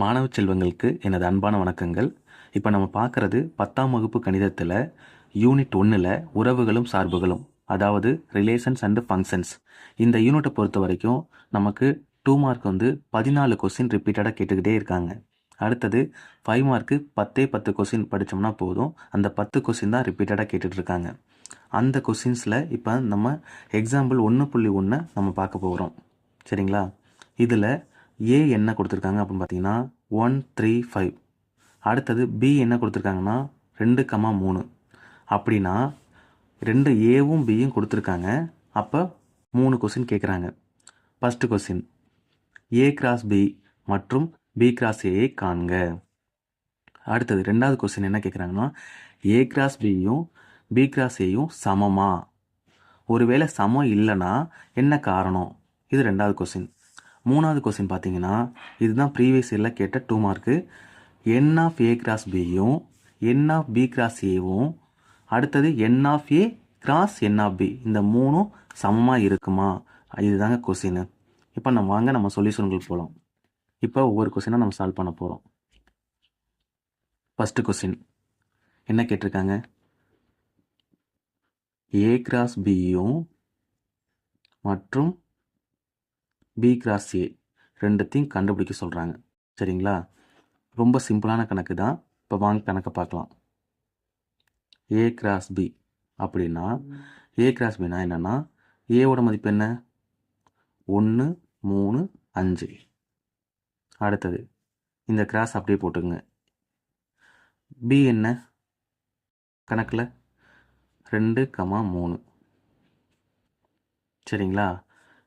மாணவ செல்வங்களுக்கு எனது அன்பான வணக்கங்கள். இப்போ நம்ம பார்க்குறது பத்தாம் வகுப்பு கணிதத்தில் யூனிட் ஒன்றில் உறவுகளும் சார்புகளும் அதாவது ரிலேஷன்ஸ் அண்டு ஃபங்க்ஷன்ஸ் இந்த யூனிட்டை பொறுத்த வரைக்கும் நமக்கு டூ மார்க் வந்து பதினாலு கொஸ்டின் ரிப்பீட்டடாக கேட்டுக்கிட்டே இருக்காங்க. அடுத்தது ஃபைவ் மார்க்கு பத்தே பத்து கொஸ்டின் படித்தோம்னா போதும். அந்த பத்து கொஸ்டின் தான் ரிப்பீட்டடாக கேட்டுட்ருக்காங்க அந்த கொஸ்டின்ஸில் இப்போ நம்ம எக்ஸாம்பிள் ஒன்று புள்ளி ஒன்று நம்ம பார்க்க போகிறோம் சரிங்களா? இதில் ஏ என்ன கொடுத்துருக்காங்க அப்படின்னு பார்த்தீங்கன்னா ஒன் த்ரீ ஃபைவ் அடுத்தது பி என்ன கொடுத்துருக்காங்கன்னா ரெண்டு கமா மூணு. அப்படின்னா ரெண்டு ஏவும் பியும் கொடுத்துருக்காங்க. அப்போ மூணு கொஸ்டின் கேட்குறாங்க first question A cross B மற்றும் பி கிராஸ் ஏ காண்க. அடுத்தது ரெண்டாவது கொஸ்டின் என்ன கேட்குறாங்கன்னா ஏ கிராஸ் பியும் பி கிராஸ் ஏயும் சமமா? ஒருவேளை சமம் இல்லைன்னா என்ன காரணம்? இது ரெண்டாவது கொஸ்டின் மூணாவது கொஸ்டின் பார்த்தீங்கன்னா இதுதான் ப்ரீவியஸ் இயரில் கேட்ட two mark n of A cross பியும் என் ஆஃப் பி கிராஸ் ஏவும் அடுத்தது n of A cross n of B இந்த மூணும் சமமாக இருக்குமா? இதுதாங்க கொஸ்டின் இப்போ நம்ம வாங்க நம்ம சொல்யூஷன்கள் போகலாம் இப்போ ஒவ்வொரு கொஸ்டினாக நம்ம சால்வ் பண்ண போகிறோம் ஃபஸ்ட்டு கொஸ்டின் என்ன கேட்டிருக்காங்க? ஏ கிராஸ் பியும் மற்றும் பி கிராஸ் ஏ ரெண்டுத்தையும் கண்டுபிடிக்க சொல்கிறாங்க சரிங்களா? ரொம்ப சிம்பிளான கணக்கு தான். இப்போ வாங்க கணக்கை பார்க்கலாம். ஏ கிராஸ் பி அப்படின்னா ஏ கிராஸ் பினா என்னென்னா ஏவோட மதிப்பு என்ன? ஒன்று மூணு அஞ்சு. அடுத்தது இந்த கிராஸ் அப்படியே போட்டுங்க பி என்ன? கணக்கில்? ரெண்டு கமா மூணு. சரிங்களா?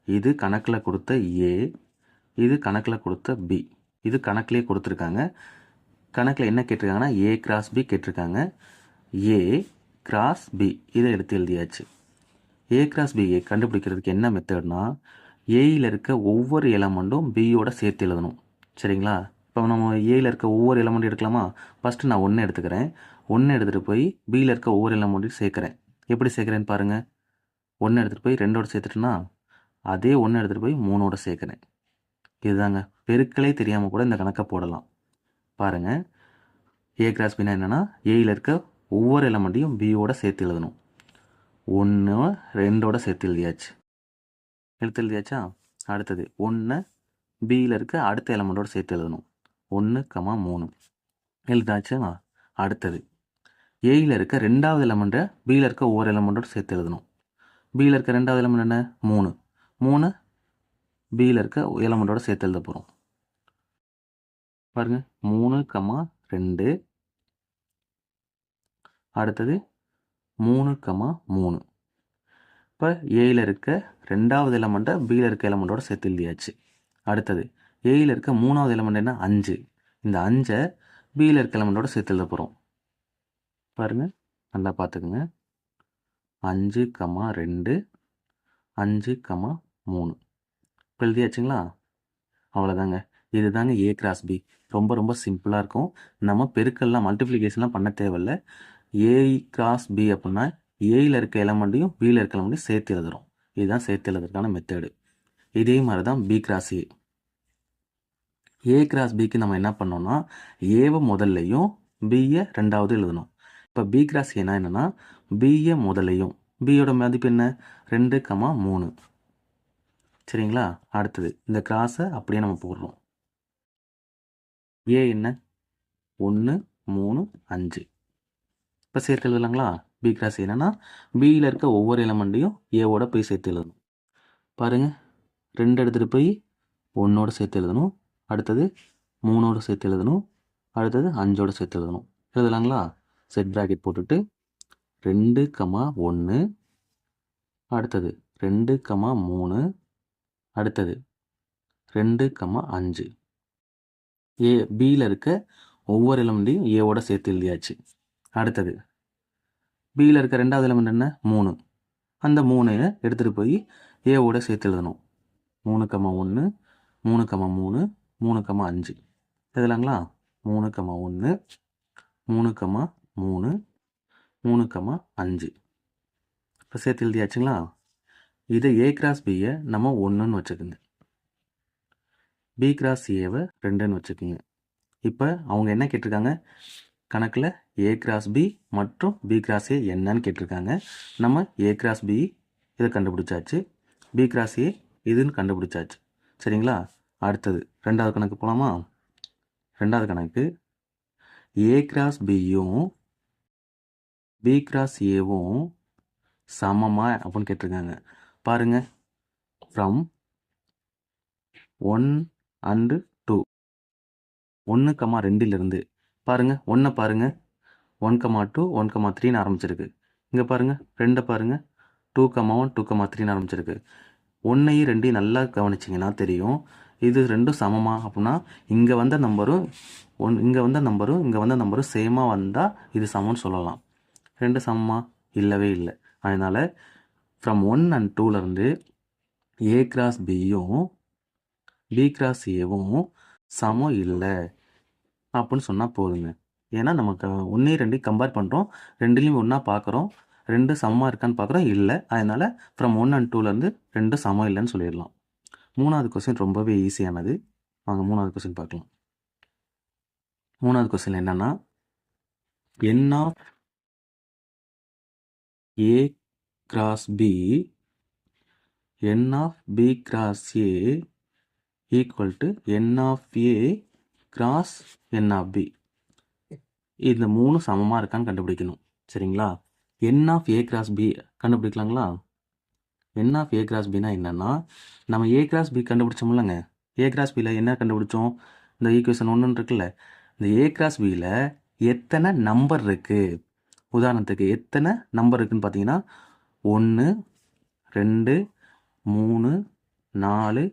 இது கணக்கில் கொடுத்த ஏ இது கணக்கில் கொடுத்த பி இது கணக்கிலே கொடுத்துருக்காங்க. கணக்கில் என்ன கேட்டிருக்காங்கன்னா ஏ கிராஸ் பி கேட்டிருக்காங்க. ஏ கிராஸ் பி இதை எடுத்து எழுதியாச்சு. ஏ கிராஸ் பியை கண்டுபிடிக்கிறதுக்கு என்ன மெத்தட்னா ஏயில் இருக்க ஒவ்வொரு எலமெண்ட்டும் பியோட சேர்த்து எழுதணும். சரிங்களா? இப்போ நம்ம ஏயில் இருக்க ஒவ்வொரு எலமெண்ட் எடுக்கலாமா? ஃபஸ்ட்டு நான் ஒன்று எடுத்துக்கிறேன். ஒன்று எடுத்துகிட்டு போய் பியில் இருக்க ஒவ்வொரு எலமெண்ட்டையும் சேர்க்குறேன். எப்படி சேர்க்குறேன்னு பாருங்கள் ஒன்று எடுத்துகிட்டு போய் ரெண்டோட சேர்த்துட்டுனா அதே ஒன்று எடுத்துகிட்டு போய் மூணோட சேர்க்குறேன். இதுதாங்க. பெருக்களே தெரியாமல் கூட இந்த கணக்கை போடலாம். பாருங்கள் ஏ கிராஸ் பின்னா என்னென்னா ஏயில் இருக்க ஒவ்வொரு எலமெண்ட்டையும் பியோட சேர்த்து எழுதணும். ஒன்று ரெண்டோட சேர்த்து எழுதியாச்சு. எடுத்து எழுதியாச்சா? அடுத்தது ஒன்று பியில் இருக்க அடுத்த எலமெண்ட்டோட சேர்த்து எழுதணும். ஒன்று கமா மூணு. எழுதாச்சா? அடுத்தது ஏயில் இருக்க ரெண்டாவது எலமெண்ட்டை பியில் இருக்க ஒவ்வொரு எலமெண்ட்டோட சேர்த்து எழுதணும். பியில் இருக்க ரெண்டாவது எலமெண்ட் என்ன? மூணு. மூணு பியில் இருக்க எலமெண்ட்டோட சேர்த்து எழுத போகிறோம் பாருங்கள் மூணு கமா ரெண்டு. அடுத்தது மூணு கமா மூணு. இப்போ ஏயில் இருக்க ரெண்டாவது எலமெண்ட்டை பியில் இருக்க எலமெண்ட்டோட சேர்த்து எழுதியாச்சு. அடுத்தது ஏயில் இருக்க மூணாவது எலமெண்ட் என்ன? அஞ்சு. இந்த அஞ்சை பியில் இருக்க எலமெண்ட்டோட சேர்த்து எழுத போகிறோம் பாருங்கள் நல்லா பார்த்துக்குங்க. அஞ்சு கமா ரெண்டு. அஞ்சு கமா மூணு. இப்போ எழுதியாச்சுங்களா அவ்வளோதாங்க. இதுதாங்க ஏ கிராஸ் பி ரொம்ப ரொம்ப சிம்பிளாக இருக்கும். நம்ம பெருக்கெல்லாம் மல்டிப்ளிகேஷன்லாம் பண்ண தேவையில்ல. ஏ கிராஸ் பி அப்படின்னா ஏயில் இருக்க எலமெண்ட்டையும் பியில் இருக்க எலமெண்ட்டையும் சேர்த்து எழுதுகிறோம் இதுதான் சேர்த்து எழுதுறதுக்கான மெத்தடு இதே மாதிரி தான் B cross A A cross பிக்கு நம்ம என்ன பண்ணோம்னா ஏவை முதல்லையும் பியை ரெண்டாவது எழுதணும் இப்போ பி கிராஸ் ஏனா என்னென்னா பியை முதலையும் பியோட மதிப்பு என்ன? ரெண்டு கமா மூணு. சரிங்களா? அடுத்தது இந்த கிராஸை அப்படியே நம்ம போடுறோம். ஏ என்ன? ஒன்று மூணு அஞ்சு. இப்போ சேர்த்து எழுதலாங்களா? பி கிராஸ் என்னன்னா பியில் இருக்க ஒவ்வொரு எலமெண்ட்டையும் ஏவோட போய் சேர்த்து எழுதணும். பாருங்கள் ரெண்டு எடுத்துகிட்டு போய் ஒன்றோட சேர்த்து எழுதணும். அடுத்தது மூணோட சேர்த்து எழுதணும். அடுத்தது அஞ்சோட சேர்த்து எழுதணும். எழுதலாங்களா? செட் ப்ராக்கெட் போட்டுட்டு ரெண்டு கமா ஒன்று அடுத்தது ரெண்டு கமா மூணு. அடுத்தது ரெண்டு கமா அஞ்சு. ஏ பியில் இருக்க ஒவ்வொரு எலமெண்ட்டையும் ஏவோட சேர்த்து எழுதியாச்சு. அடுத்தது பியில் இருக்க ரெண்டாவது எலமெண்ட் என்ன? மூணு. அந்த மூணையை எடுத்துகிட்டு போய் ஏவோட சேர்த்து எழுதணும். மூணு கமா ஒன்று மூணு கமா மூணு மூணு கமா அஞ்சு. எழுதலாங்களா? மூணு கமா ஒன்று மூணு கமா மூணு மூணு கமா அஞ்சு. இப்போ சேர்த்து எழுதியாச்சுங்களா? இது ஏ கிராஸ் பியை நம்ம ஒன்றுன்னு வச்சுக்கோங்க. பி கிராஸ் ஏவை ரெண்டுன்னு வச்சுக்கோங்க. இப்போ அவங்க என்ன கேட்டிருக்காங்க? கணக்கில் ஏ கிராஸ் பி மற்றும் பி கிராஸ் ஏ என்னன்னு கேட்டிருக்காங்க. நம்ம ஏ கிராஸ் பி இதை கண்டுபிடிச்சாச்சு. பி கிராஸ் ஏ இதுன்னு கண்டுபிடிச்சாச்சு. சரிங்களா? அடுத்தது ரெண்டாவது கணக்கு போகலாமா ரெண்டாவது கணக்கு. ஏ கிராஸ் பியும் பி கிராஸ் ஏவும் சமமாக அப்படின்னு கேட்டிருக்காங்க. பாருங்க. ஃப்ரம் ஒன் அண்டு டூ ஒன்று கமா ரெண்டிலிருந்து. பாருங்கள் ஒன்றை பாருங்க. One comma two one comma த்ரீன்னு ஆரம்பிச்சிருக்கு. இங்கே பாருங்கள் ரெண்டை பாருங்க. Two comma one two comma த்ரீன்னு ஆரம்பிச்சிருக்கு. ஒன்றையும் ரெண்டையும் நல்லா கவனிச்சிங்கன்னா தெரியும். இது ரெண்டும் சமமா அப்படின்னா இங்கே வந்த நம்பரும் ஒன் இங்கே வந்த நம்பரும் இங்கே வந்த நம்பரும் சேமாக வந்தால் இது சமம்னு சொல்லலாம். ரெண்டு சமமாக இல்லவே இல்லை. அதனால் ஃப்ரம் ஒன் அண்ட் டூலேருந்து ஏ கிராஸ் பியும் பி கிராஸ் ஏவும் சமம் இல்லை. அப்படின்னு சொன்னால் போதுங்க. ஏன்னா நமக்கு ஒன்றே ரெண்டையும் கம்பேர் பண்ணுறோம் ரெண்டுலேயும் ஒன்றா பார்க்குறோம் ரெண்டு சமமாக இருக்கான்னு பார்க்குறோம் இல்லை. அதனால் ஃப்ரம் ஒன் அண்ட் டூலேருந்து ரெண்டு சமம் இல்லைன்னு சொல்லிடலாம். மூணாவது கொஸ்டின் ரொம்பவே ஈஸியானது வாங்க மூணாவது கொஸ்டின் பார்க்கலாம். மூணாவது கொஸ்டின் என்னன்னா n of A cross B n of B cross A equal to n of A cross n of B இந்த மூணு சமமாக இருக்கான்னு கண்டுபிடிக்கணும். சரிங்களா? N of A cross B கண்டுபிடிக்கலாங்களா? N of A cross பினா என்னன்னா நம்ம ஏ கிராஸ் பி கண்டுபிடிச்சோம்லங்க. ஏ கிராஸ் பியில் என்ன கண்டுபிடிச்சோம்? இந்த ஈக்குவேஷன் ஒன்றுன்னு இருக்குல்ல. இந்த ஏ கிராஸ் பியில் எத்தனை நம்பர் இருக்குது உதாரணத்துக்கு எத்தனை நம்பர் இருக்குன்னு பார்த்தீங்கன்னா ஒன்று ரெண்டு மூணு நாலு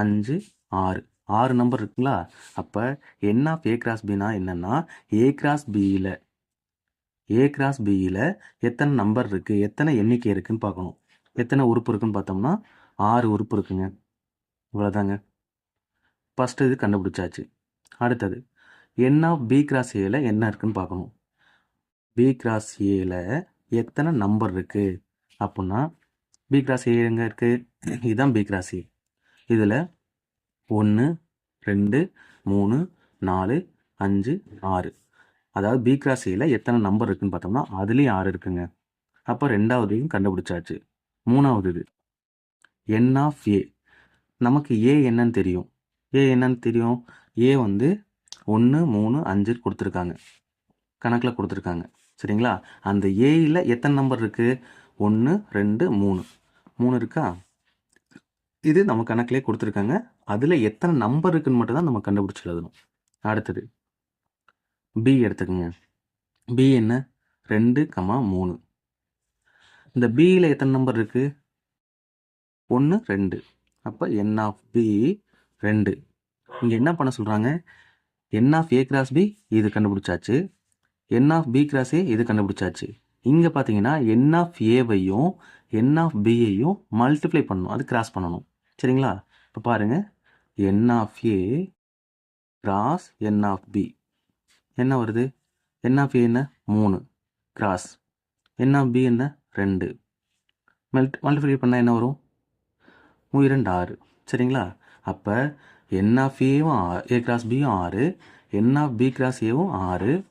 அஞ்சு ஆறு. ஆறு நம்பர் இருக்குங்களா? அப்போ என் ஆஃப் ஏ கிராஸ் பினா என்னென்னா ஏ கிராஸ் பியில் ஏ கிராஸ் பியில் எத்தனை நம்பர் இருக்குது எத்தனை எண்ணிக்கை இருக்குதுன்னு பார்க்கணும். எத்தனை உறுப்பு இருக்குன்னு பார்த்தோம்னா ஆறு உறுப்பு இருக்குங்க. இவ்வளோதாங்க ஃபஸ்ட்டு இது கண்டுபிடிச்சாச்சு. அடுத்தது என் ஆஃப் பி கிராஸ் ஏல என்ன இருக்குதுன்னு பார்க்கணும். பி கிராஸ் ஏல எத்தனை நம்பர் இருக்குது அப்புடின்னா பி கிராஸ் ஏ எங்கே இருக்குது இதுதான் பி கிராஸ் ஏ இதில் ஒன்று ரெண்டு மூணு நாலு அஞ்சு ஆறு. அதாவது பி கிராஸ் எத்தனை நம்பர் இருக்குன்னு பார்த்தோம்னா அதுலேயும் ஆறு இருக்குங்க. அப்போ ரெண்டாவதையும் கண்டுபிடிச்சாச்சு. மூணாவது இது என் ஆஃப் ஏ நமக்கு ஏ என்னன்னு தெரியும். ஏ என்னன்னு தெரியும்? ஏ வந்து ஒன்று மூணு அஞ்சு கொடுத்துருக்காங்க. கணக்கில் கொடுத்துருக்காங்க. சரிங்களா? அந்த ஏயில் எத்தனை நம்பர் இருக்குது ஒன்று ரெண்டு மூணு. மூணு இருக்கா? இது நம்ம கணக்கிலே கொடுத்துருக்காங்க. அதில் எத்தனை நம்பர் இருக்குன்னு மட்டும் தான் நம்ம கண்டுபிடிச்சி எழுதணும். அடுத்தது. பி எடுத்துக்கோங்க. பி என்ன? ரெண்டு கமா மூணு. இந்த பியில் எத்தனை நம்பர் இருக்குது ஒன்று ரெண்டு. அப்போ என் ஆஃப் பி ரெண்டு. இங்கே என்ன பண்ண சொல்கிறாங்க n of A cross B இது கண்டுபிடிச்சாச்சு. N of B cross A இது கண்டுபிடிச்சாச்சு. இங்கே பார்த்தீங்கன்னா என் ஆஃப் ஏவையும் என் ஆஃப் பியையும் மல்டிப்ளை பண்ணணும். அது கிராஸ் பண்ணணும். சரிங்களா? இப்போ பாருங்கள் n of A cross n of B என்ன வருது? என் ஆஃப் ஏ என்ன? மூணு. கிராஸ் என் ஆஃப் பி என்ன? ரெண்டு. மெல்ட் மல்டிப்ளை பண்ணால் என்ன வரும்? இரண்டு ஆறு. சரிங்களா? அப்போ என் ஆஃப் ஏவும் ஏ கிராஸ் பியும் ஆறு. என் ஆஃப் பி கிராஸ் ஏவும் ஆறு.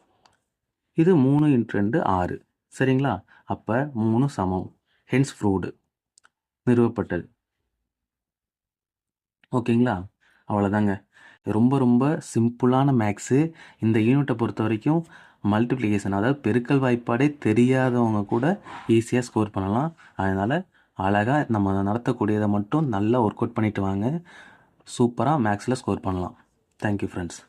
இது மூணு இன்ட்டு ரெண்டு ஆறு. சரிங்களா? அப்போ மூணு சமம். ஹென்ஸ் ஃப்ரூடு நிறுவப்பட்டது. ஓகேங்களா? அவ்வளோதாங்க ரொம்ப ரொம்ப சிம்பிளான மேக்ஸு இந்த யூனிட்டை பொறுத்த வரைக்கும் மல்டிப்ளிகேஷன் அதாவது பெருக்கல் வாய்ப்பாடே தெரியாதவங்க கூட ஈஸியாக ஸ்கோர் பண்ணலாம். அதனால் அழகாக நம்ம நடத்தக்கூடியதை மட்டும் நல்லா ஒர்க் அவுட் பண்ணிட்டு வாங்க. சூப்பராக மேக்ஸில் ஸ்கோர் பண்ணலாம். Thank you friends